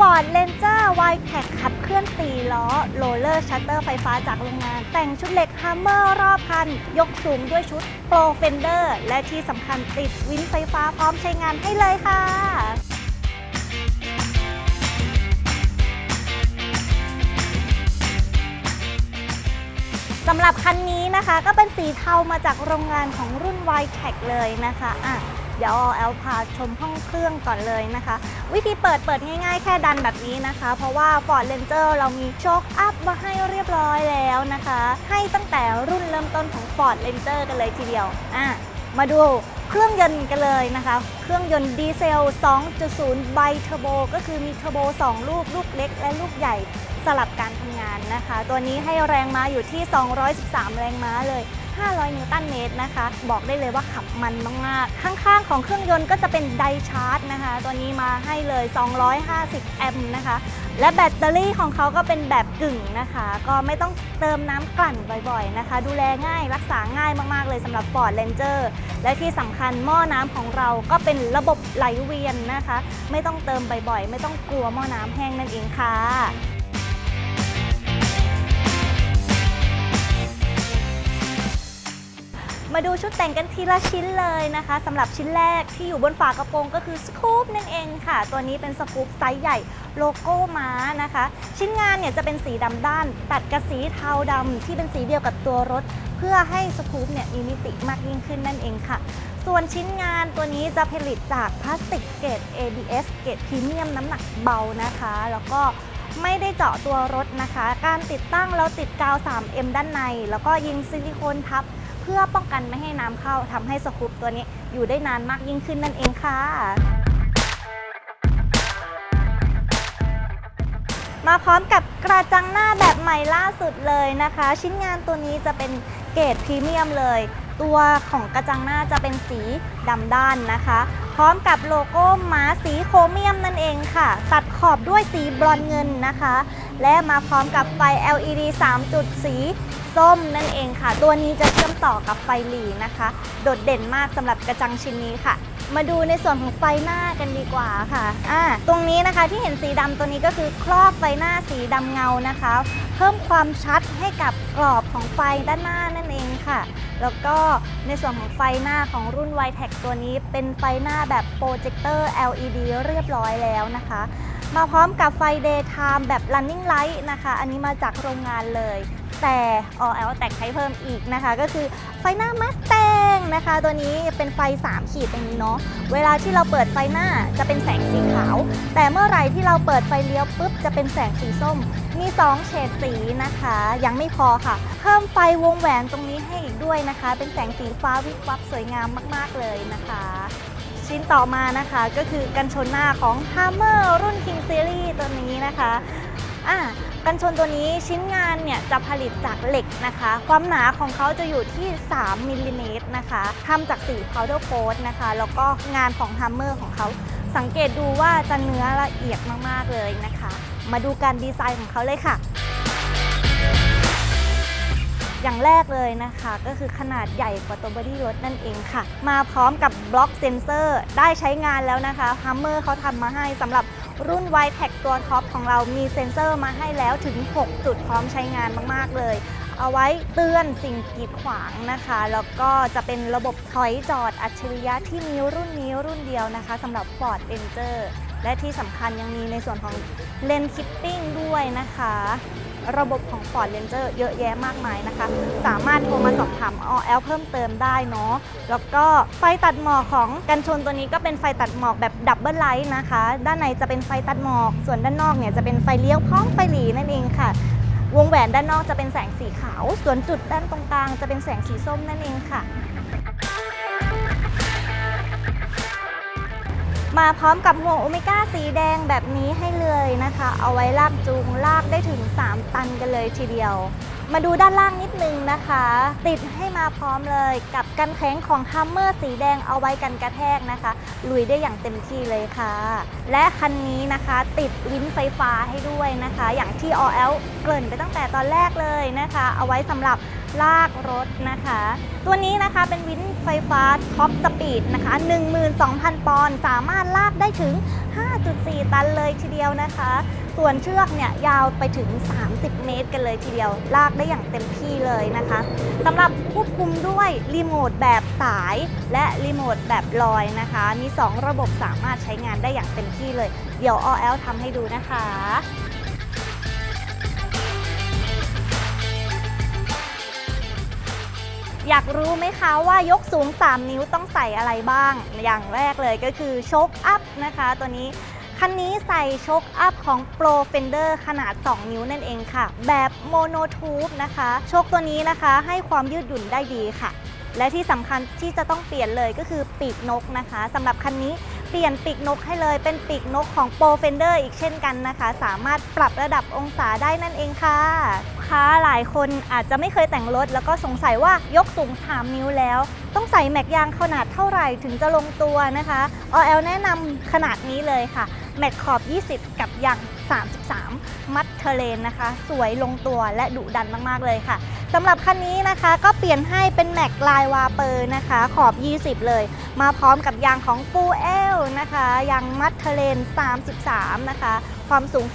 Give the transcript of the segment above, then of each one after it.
Ford Ranger y t e c ขับเคลื่อน 4 ล้อโรลเลอร์ชัตเตอร์ไฟฟ้าจากโรงงาน แต่งชุดเหล็กฮัมเมอร์รอบคัน ยกสูงด้วยชุด Pro Fender และที่สำคัญติดวินไฟฟ้าพร้อมใช้งานให้เลยค่ะสำหรับคันนี้นะคะก็เป็นสีเทามาจากโรงงานของรุ่น y t e c เลยนะคะอะ เดี๋ยวแอลพาชมห้องเครื่องก่อนเลยนะคะ วิธีเปิดเปิดง่ายๆ แค่ดันแบบนี้นะคะ เพราะว่า Ford Ranger เรามีโชคอัพมาให้เรียบร้อยแล้วนะคะ ให้ตั้งแต่รุ่นเริ่มต้นของ Ford Ranger กันเลยทีเดียวอะมาดูเครื่องยนต์กันเลยนะคะ เครื่องยนต์ดีเซล 2.0 ไบเทอร์โบ ก็คือมีเทอร์โบ 2 ลูก ลูกเล็กและลูกใหญ่สลับการทำงานนะคะ ตัวนี้ให้แรงม้าอยู่ที่ 213 แรงม้าเลย 500 นิวตันเมตรนะคะ บอกได้เลยว่าขับมันมากๆ ข้างๆ ของเครื่องยนต์ก็จะเป็นไดชาร์จนะคะ ตัวนี้มาให้เลย 250 แอมป์นะคะ และแบตเตอรี่ของเขาก็เป็นแบบกึ่งนะคะ ก็ไม่ต้องเติมน้ำกลั่นบ่อยๆนะคะ ดูแลง่ายรักษาง่ายมากๆเลยสำหรับ Ford Ranger และที่สำคัญหม้อน้ำของเราก็เป็นระบบไหลเวียนนะคะ ไม่ต้องเติมบ่อยๆ ไม่ต้องกลัวหม้อน้ำแห้งนั่นเองค่ะ มาดูชุดแต่งกันทีละชิ้นเลยนะคะสำหรับชิ้นแรกที่อยู่บนฝากระโปรงก็คือสกู๊ปนั่นเองค่ะ ตัวนี้เป็นสกู๊ปไซส์ใหญ่โลโก้ม้านะคะ ชิ้นงานเนี่ยจะเป็นสีดำด้าน ตัดกับสีเทาดำที่เป็นสีเดียวกับตัวรถ เพื่อให้สกู๊ปเนี่ยมีมิติมากยิ่งขึ้นนั่นเองค่ะ ส่วนชิ้นงานตัวนี้จะผลิตจากพลาสติกเกรด ABS เกรดพรีเมียมน้ำหนักเบานะคะ แล้วก็ไม่ได้เจาะตัวรถนะคะ การติดตั้งเราติดกาว 3M ด้านใน แล้วก็ยิงซิลิโคนทับ เพื่อป้องกันไม่ให้น้ำเข้าทำให้สกูปตัวนี้อยู่ได้นานมากยิ่งขึ้นนั่นเองค่ะ มาพร้อมกับกระจังหน้าแบบใหม่ล่าสุดเลยนะคะ ชิ้นงานตัวนี้จะเป็นเกรดพรีเมียมเลย ตัวของกระจังหน้าจะเป็นสีดำด้านนะคะ พร้อมกับโลโก้ม้าสีโครเมียมนั่นเองค่ะ ตัดขอบด้วยสีบรอนเงินนะคะ และมาพร้อมกับไฟ LED 3 จุดสีส้มนั่นเองค่ะ ตัวนี้จะเชื่อมต่อกับไฟหลีนะคะ โดดเด่นมากสำหรับกระจังชิ้นนี้ค่ะ มาดูในส่วนของไฟหน้ากันดีกว่าค่ะอ่าตรงนี้นะคะที่เห็นสีดำตัวนี้ก็คือครอบไฟหน้าสีดำเงานะคะ เพิ่มความชัดให้กับกรอบของไฟด้านหน้านั่นเองค่ะ แล้วก็ในส่วนของไฟหน้าของรุ่น y t e c ตัวนี้ เป็นไฟหน้าแบบโปรเจคเตอร์ LED เรียบร้อยแล้วนะคะ มาพร้อมกับไฟ daytime แบบ running light นะคะ อันนี้มาจากโรงงานเลย แต่ออแอลแต่งให้เพิ่มอีกนะคะ ก็คือไฟหน้า Mustang นะคะ ตัวนี้เป็นไฟ 3 ขีดอย่างนี้เนาะ เวลาที่เราเปิดไฟหน้าจะเป็นแสงสีขาว แต่เมื่อไหร่ที่เราเปิดไฟเลี้ยวปุ๊บจะเป็นแสงสีส้ม มี 2 เฉดสีนะคะ ยังไม่พอค่ะ เพิ่มไฟวงแหวนตรงนี้ให้อีกด้วยนะคะ เป็นแสงสีฟ้าวิบวับสวยงามมาก ๆ เลยนะคะ ชิ้นต่อมานะคะก็คือกันชนหน้าของ Hammer รุ่น King Series ตัวนี้นะคะอะ กันชนตัวนี้ชิ้นงานเนี่ยจะผลิตจากเหล็กนะคะ ความหนาของเขาจะอยู่ที่ 3มิลลิเมตรนะคะทำจากสี powder coat นะคะ แล้วก็งานของ Hammer ของเขา สังเกตดูว่าจะเนื้อละเอียดมากๆเลยนะคะ มาดูการดีไซน์ของเขาเลยค่ะ อย่างแรกเลยนะคะ ก็คือขนาดใหญ่กว่าตัวบอดี้รถนั่นเองค่ะ มาพร้อมกับบล็อกเซนเซอร์ได้ใช้งานแล้วนะคะ Hummer เขาทำมาให้สำหรับ รุ่น y t e c ตัวท็อปของเรามีเซ็นเซอร์มาให้แล้วถึง 6 จุดพร้อมใช้งานมาก ๆ เลย เอาไว้เตือนสิ่งกีดขวางนะคะ แล้วก็จะเป็นระบบถอยจอดอัจฉริยะที่มีรุ่นนี้รุ่นเดียวนะคะสำหรับ Ford Ranger และที่สำคัญยังมีในส่วนของเลนคิปปิ้งด้วยนะคะ ระบบของ Ford Ranger เยอะแยะมากมายนะคะ สามารถโทรมาสอบถามออลเพิ่มเติมได้เนาะแล้วก็ไฟตัดหมอกของกันชนตัวนี้ก็เป็นไฟตัดหมอกแบบดับเบิลไลท์นะคะ ด้านในจะเป็นไฟตัดหมอก ส่วนด้านนอกเนี่ยจะเป็นไฟเลี้ยวพร้อมไฟหลีนั่นเองค่ะวงแหวนด้านนอกจะเป็นแสงสีขาว ส่วนจุดด้านตรงกลางจะเป็นแสงสีส้มนั่นเองค่ะ มาพร้อมกับห่วงโอเมก้าสีแดงแบบนี้ให้เลยนะคะ เอาไว้ลากจูงลากได้ถึง 3 ตันกันเลยทีเดียว มาดูด้านล่างนิดนึงนะคะ ติดให้มาพร้อมเลยกับกันแข็งของฮัมเมอร์สีแดงเอาไว้กันกระแทกนะคะ ลุยได้อย่างเต็มที่เลยค่ะ และคันนี้นะคะติดลิ้นไฟฟ้าให้ด้วยนะคะ อย่างที่ออลเกริ่นไปตั้งแต่ตอนแรกเลยนะคะ เอาไว้สำหรับ ลากรถนะคะ ตัวนี้นะคะเป็นวินไฟฟ้าท็อปสปีดนะคะ 12,000 ปอนด์สามารถลากได้ถึง 5.4 ตันเลยทีเดียวนะคะ ส่วนเชือกเนี่ยยาวไปถึง 30 เมตรกันเลยทีเดียว ลากได้อย่างเต็มที่เลยนะคะสำหรับควบคุมด้วยรีโมทแบบสาย และรีโมทแบบลอยนะคะ มี 2 ระบบสามารถใช้งานได้อย่างเต็มที่เลย เดี๋ยว OL ทำให้ดูนะคะ อยากรู้ไหมคะว่ายกสูง 3 นิ้วต้องใส่อะไรบ้าง อย่างแรกเลยก็คือโชคอัพนะคะ ตัวนี้คันนี้ใส่โชคอัพของ Pro Fender ขนาด 2 นิ้วนั่นเองค่ะ แบบโมโนทูบนะคะ โชคตัวนี้นะคะให้ความยืดหยุ่นได้ดีค่ะ และที่สำคัญที่จะต้องเปลี่ยนเลยก็คือปีกนกนะคะสำหรับคันนี้ เปลี่ยนปีกนกให้เลยเป็นปีกนกของ Pro Fender อีกเช่นกันนะคะ สามารถปรับระดับองศาได้นั่นเองค่ะค้าหลายคนอาจจะไม่เคยแต่งรถ แล้วก็สงสัยว่ายกสูง 3 นิ้วแล้ว ต้องใส่แม็กยางขนาดเท่าไหร่ถึงจะลงตัวนะคะ OL แนะนำขนาดนี้เลยค่ะ แม็กขอบ 20 กับยาง33 มัดเทเลนนะคะ สวยลงตัวและดุดันมาก ๆ เลยค่ะ สำหรับคันนี้นะคะก็เปลี่ยนให้เป็นแม็กลายวาเปอร์นะคะ ขอบ 20 เลย มาพร้อมกับยางของฟูเอลนะคะยางมัดเทเลน 33 นะคะ ความสูง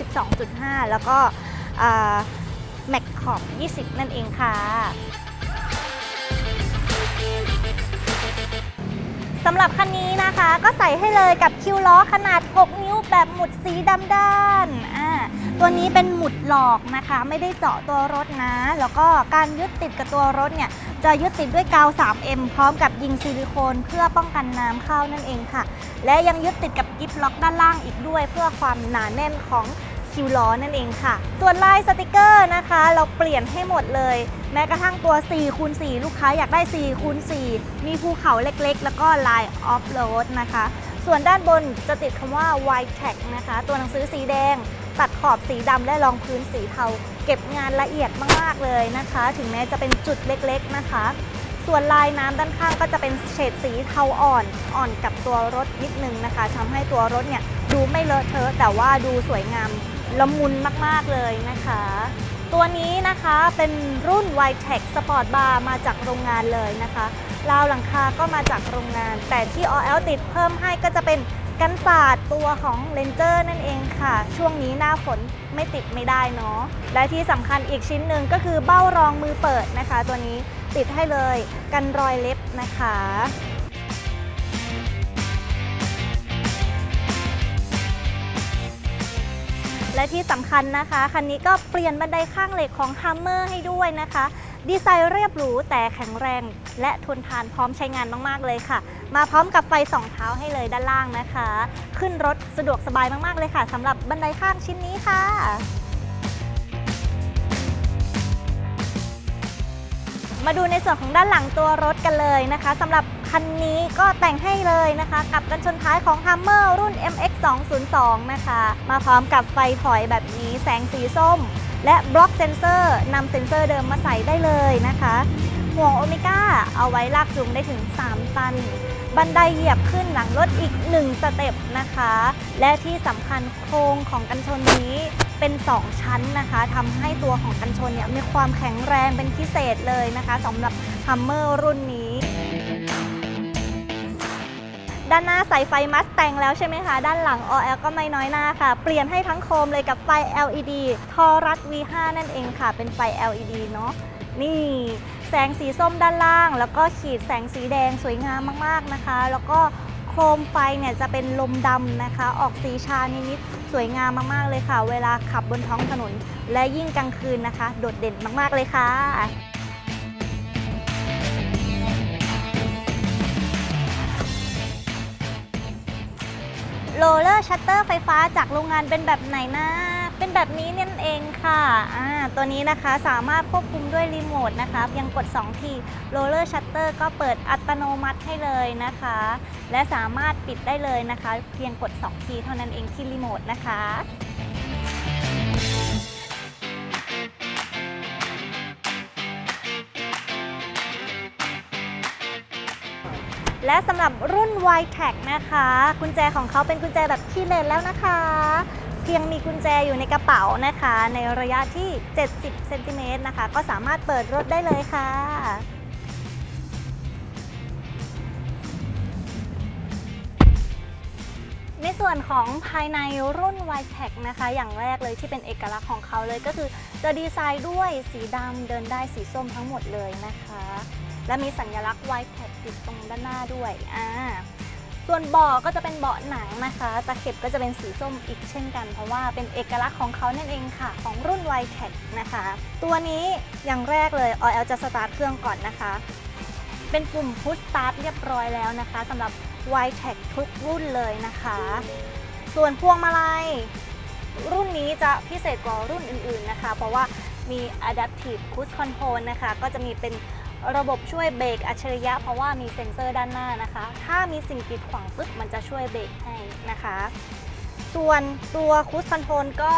12.5 แล้วก็แม็กขอบ 20 นั่นเองค่ะ สำหรับคันนี้นะคะ ก็ใส่ให้เลยกับคิวล้อขนาด 6 นิ้วแบบหมุดสีดำด้านอ่าตัวนี้เป็นหมุดหลอกนะคะ ไม่ได้เจาะตัวรถนะ แล้วก็การยึดติดกับตัวรถเนี่ย จะยึดติดด้วยกาว 3M พร้อมกับยิงซิลิโคนเพื่อป้องกันน้ำเข้านั่นเองค่ะ และยังยึดติดกับกิฟล็อกด้านล่างอีกด้วย เพื่อความหนาแน่นของ คิวล้อนั่นเองค่ะ ส่วนลายสติกเกอร์นะคะ เราเปลี่ยนให้หมดเลย แม้กระทั่งตัว4คูณ4ลูกค้าอยากได้4คูณ4มีภูเขาเล็กๆ แล้วก็ลายออฟโรดนะคะ ส่วนด้านบนจะติดคำว่า White Tag นะคะ ตัวหนังสือสีแดง ตัดขอบสีดำและรองพื้นสีเทา เก็บงานละเอียดมากๆเลยนะคะ ถึงแม้จะเป็นจุดเล็กๆนะคะ ส่วนลายน้ำด้านข้างก็จะเป็นเฉดสีเทาอ่อนอ่อนกับตัวรถนิดนึงนะคะทำให้ตัวรถเนี่ยดูไม่เลอะเทอะแต่ว่าดูสวยงามละมุนมาก ๆ เลยนะคะ ตัวนี้นะคะเป็นรุ่น y t e c Sport Bar มาจากโรงงานเลยนะคะราวหลังคาก็มาจากโรงงาน แต่ที่ OL ติดเพิ่มให้ก็จะเป็นกันศาสตร์ตัวของ Ranger นั่นเองค่ะ ช่วงนี้หน้าฝนไม่ติดไม่ได้เนาะและที่สำคัญอีกชิ้นหนึ่งก็คือเบ้ารองมือเปิดนะคะ ตัวนี้ติดให้เลยกันรอยเล็บนะคะ และที่สำคัญนะคะ คันนี้ก็เปลี่ยนบันไดข้างเหล็กของ Hummer ให้ด้วยนะคะ ดีไซน์เรียบหรูแต่แข็งแรง และทนทานพร้อมใช้งานมากๆเลยค่ะ มาพร้อมกับไฟสองเท้าให้เลยด้านล่างนะคะ ขึ้นรถสะดวกสบายมากๆเลยค่ะสำหรับบันไดข้างชิ้นนี้ค่ะมาดูในส่วนของด้านหลังตัวรถกันเลยนะคะสำหรับ คันนี้ก็แต่งให้เลยนะคะ กับกันชนท้ายของ Hummer รุ่น MX 202นะคะ มาพร้อมกับไฟถอยแบบนี้แสงสีส้ม และบล็อกเซนเซอร์นำเซนเซอร์เดิมมาใส่ได้เลยนะคะห่วงโอเมก้าเอาไว้ลากจูงได้ถึง 3 ตัน บันไดเหยียบขึ้นหลังรถอีก 1 สเต็ปนะคะ และที่สำคัญโครงของกันชนนี้เป็น 2 ชั้นนะคะทำให้ตัวของกันชนเนี่ยมีความแข็งแรงเป็นพิเศษเลยนะคะสำหรับ Hummer รุ่นนี้ ด้านหน้าใส่ไฟมัสแต่งแล้วใช่ไหมคะ ด้านหลัง OL ก็ไม่น้อยหน้าค่ะ เปลี่ยนให้ทั้งโคมเลยกับไฟ LED ทอรัส V5 นั่นเองค่ะ เป็นไฟ LED เนาะนี่แสงสีส้มด้านล่าง แล้วก็ขีดแสงสีแดงสวยงามมากๆนะคะ แล้วก็โคมไฟเนี่ยจะเป็นลมดำนะคะ ออกสีชานิดๆสวยงามมากๆเลยค่ะ เวลาขับบนท้องถนน และยิ่งกลางคืนนะคะ โดดเด่นมากๆเลยค่ะ โรลเลอร์ชัตเตอร์ไฟฟ้าจากโรงงานเป็นแบบไหนนะ เป็นแบบนี้นี่เองค่ะอ่าตัวนี้นะคะสามารถควบคุมด้วยรีโมทนะคะเพียงกด 2 ทีโรลเลอร์ชัตเตอร์ก็เปิดอัตโนมัติให้เลยนะคะ และสามารถปิดได้เลยนะคะ เพียงกด 2 ทีเท่านั้นเองที่รีโมทนะคะ และสำหรับรุ่น y t a g นะคะ กุญแจของเขาเป็นกุญแจแบบคีย์เลสแล้วนะคะ เพียงมีกุญแจอยู่ในกระเป๋านะคะ ในระยะที่ 70 เซนติเมตรนะคะ ก็สามารถเปิดรถได้เลยค่ะในส่วนของภายในรุ่น y t e c นะคะ อย่างแรกเลยที่เป็นเอกลักษณ์ของเขาเลยก็คือจะดีไซน์ด้วยสีดำเดินได้สีส้มทั้งหมดเลยนะคะ และมีสัญลักษณ์ y t e c ติดตรงด้านหน้าด้วยอ่าส่วนเบาะก็จะเป็นเบาะหนังนะคะ ตะเข็บก็จะเป็นสีส้มอีกเช่นกัน เพราะว่าเป็นเอกลักษณ์ของเขานั่นเองค่ะ ของรุ่น y t e c นะคะ ตัวนี้อย่างแรกเลย OL จะสตาร์ทเครื่องก่อนนะคะ เป็นปุ่ม push start เรียบร้อยแล้วนะคะสำหรับ y t e c ทุกรุ่นเลยนะคะ ส่วนพวงมาลัยรุ่นนี้จะพิเศษกว่ารุ่นอื่นๆนะคะ เพราะว่ามี adaptive cruise control นะคะ ก็จะมีเป็น ระบบช่วยเบรกอัจฉริยะเพราะว่ามีเซ็นเซอร์ด้านหน้านะคะ ถ้ามีสิ่งกีดขวางปึ๊บมันจะช่วยเบรกให้นะคะ ส่วนตัวคูสคอนโทรลก็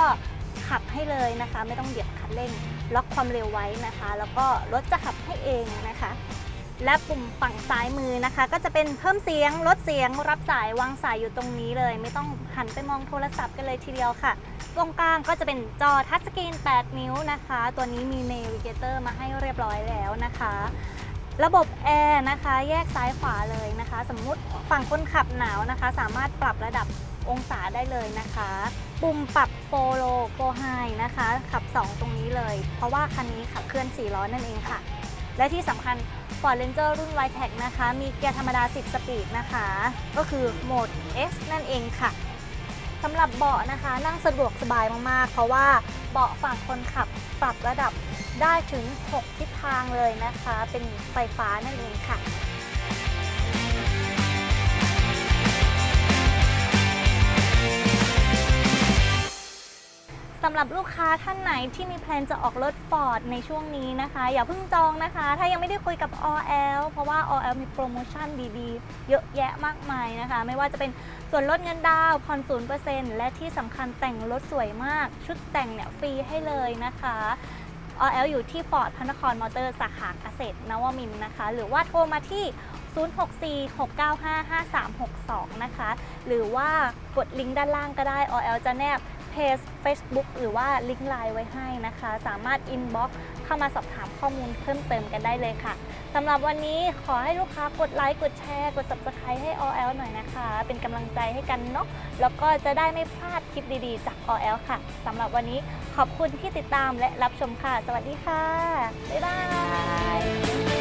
ขับให้เลยนะคะ ไม่ต้องเหยียบคันเร่ง ล็อกความเร็วไว้นะคะ แล้วก็รถจะขับให้เองนะคะ และปุ่มฝั่งซ้ายมือนะคะ ก็จะเป็นเพิ่มเสียงลดเสียง รับสายวางสายอยู่ตรงนี้เลย ไม่ต้องหันไปมองโทรศัพท์กันเลยทีเดียวค่ะตรงกลางก็จะเป็นจอทัชสกรีน 8 นิ้วนะคะ ตัวนี้มี Navigator มาให้เรียบร้อยแล้วนะคะ ระบบแอร์นะคะ แยกซ้ายขวาเลยนะคะ สมมุติฝั่งคนขับหนาวนะคะ สามารถปรับระดับองศาได้เลยนะคะ ปุ่มปรับโฟโลโกไฮนะคะ ขับ 2 ตรงนี้เลย เพราะว่าคันนี้ขับเคลื่อน 4 ล้อนั่นเองค่ะ และที่สำคัญ Ford Ranger รุ่น y t e c นะคะ มีเกียร์ธรรมดา 10 สปีดนะคะ ก็คือโหมด S นั่นเองค่ะสำหรับเบาะนะคะ นั่งสะดวกสบายมากๆ เพราะว่าเบาะฝั่งคนขับปรับระดับได้ถึง 6 ทิศทางเลยนะคะ เป็นไฟฟ้านั่นเองค่ะำหรับลูกค้าท่านไหนที่มีแพลนจะออกรถ Ford ในช่วงนี้นะคะ อย่าเพิ่งจองนะคะ ถ้ายังไม่ได้คุยกับ OL เพราะว่า OL มีโปรโมชั่นดีๆ เยอะแยะมากมายนะคะ ไม่ว่าจะเป็นส่วนลดเงินดาวน์ผ่อน0%และที่สำคัญแต่งรถสวยมาก ชุดแต่งเนี่ยฟรีให้เลยนะคะ OL อยู่ที่ Ford พระนครมอเตอร์สาขาเกษตรนวมินนะคะ หรือว่าโทรมาที่0646955362 นะคะ หรือว่ากดลิงก์ด้านล่างก็ได้ OL จะแนบ จ Facebook หรือว่าลิงก์ไลน์ไว้ให้นะคะ สามารถ inbox เข้ามาสอบถามข้อมูลเพิ่มเติมกันได้เลยค่ะสำหรับวันนี้ขอให้ลูกค้ากดไลค์กดแชร์ กด subscribe ให้ OL หน่อยนะคะ เป็นกำลังใจให้กันเนาะแล้วก็จะได้ไม่พลาดคลิปดีๆ จาก OL ค่ะสำหรับวันนี้ขอบคุณที่ติดตามและรับชมค่ะ สวัสดีค่ะ บ๊ายบาย